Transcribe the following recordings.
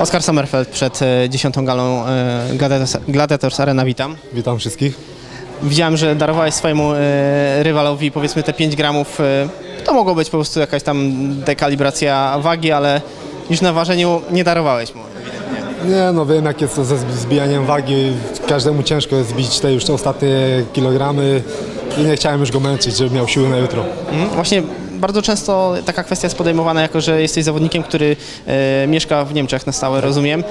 Oskar Sommerfeld przed e, 10. galą e, Gladiators, Arena, witam. Witam wszystkich. Widziałem, że darowałeś swojemu e, rywalowi powiedzmy te 5 gramów. To mogło być po prostu jakaś tam dekalibracja wagi, ale już na ważeniu nie darowałeś mu. Nie no, wiem jak jest to ze zb- zbijaniem wagi. Każdemu ciężko jest zbić te już te ostatnie kilogramy i nie chciałem już go męczyć, żeby miał siły na jutro. Mhm. Właśnie bardzo często taka kwestia jest podejmowana jako, że jesteś zawodnikiem, który e, mieszka w Niemczech na stałe, rozumiem.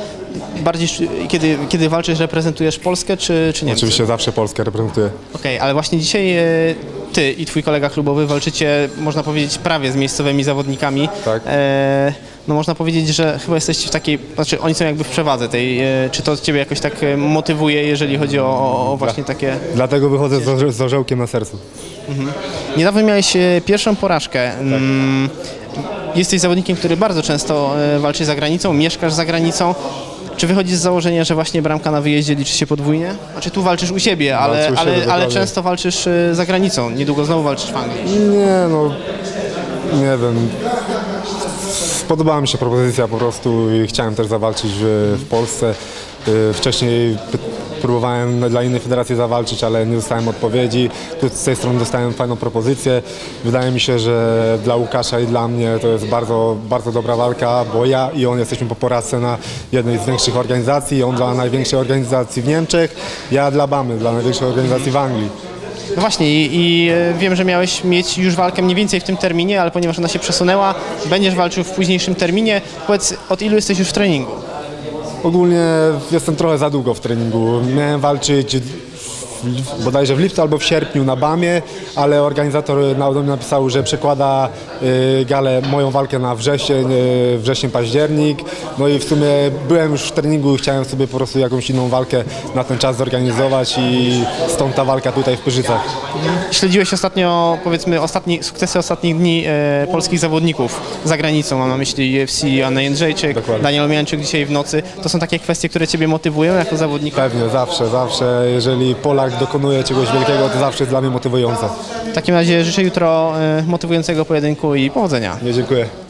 Bardziej kiedy, kiedy walczysz, reprezentujesz Polskę czy, czy Niemcy? Oczywiście zawsze Polskę reprezentuję. Okej, ale właśnie dzisiaj e, ty i twój kolega klubowy walczycie, można powiedzieć, prawie z miejscowymi zawodnikami. Tak. E, no można powiedzieć, że chyba jesteście w takiej, znaczy oni są jakby w przewadze tej, e, czy to ciebie jakoś tak e, motywuje, jeżeli chodzi o, o, właśnie takie... Dlatego wychodzę z, z orzełkiem na sercu. Niedawno miałeś e, pierwszą porażkę. Mm, Jesteś zawodnikiem, który bardzo często walczy za granicą, mieszkasz za granicą. Czy wychodzisz z założenia, że właśnie bramka na wyjeździe liczy się podwójnie? Znaczy tu walczysz u siebie, ale, u siebie, ale, ale często walczysz za granicą. Niedługo znowu walczysz w Anglii. Nie no, nie wiem. Spodobała mi się propozycja po prostu i chciałem też zawalczyć w, w Polsce. Y, Wcześniej próbowałem dla innej federacji zawalczyć, ale nie dostałem odpowiedzi. Tu z tej strony dostałem fajną propozycję. Wydaje mi się, że dla Łukasza i dla mnie to jest bardzo, bardzo dobra walka, bo ja i on jesteśmy po poradce na jednej z większych organizacji, on dla największej organizacji w Niemczech, ja dla BAMY, dla największej organizacji w Anglii. No właśnie i, i e, wiem, że miałeś mieć już walkę mniej więcej w tym terminie, ale ponieważ ona się przesunęła, będziesz walczył w późniejszym terminie. Powiedz, od ilu jesteś już w treningu? Ogólnie jestem trochę za długo w treningu. Miałem walczyć w- bodajże w lipcu albo w sierpniu na BAMie, ale organizator na napisał, że przekłada y, galę, moją walkę na wrzesień, y, wrzesień, październik. No i w sumie byłem już w treningu i chciałem sobie po prostu jakąś inną walkę na ten czas zorganizować i stąd ta walka tutaj w Pyrzycach. Śledziłeś ostatnio, powiedzmy, ostatni, sukcesy ostatnich dni e, polskich zawodników za granicą. Mam na myśli UFC, Anna Jędrzejczyk, Dokładnie. Daniel Mianczyk dzisiaj w nocy. To są takie kwestie, które Ciebie motywują jako zawodnika? Pewnie, zawsze, zawsze, jeżeli Polak dokonuje czegoś wielkiego, to zawsze jest dla mnie motywujące. W takim razie życzę jutro e, motywującego pojedynku i powodzenia. Nie, dziękuję.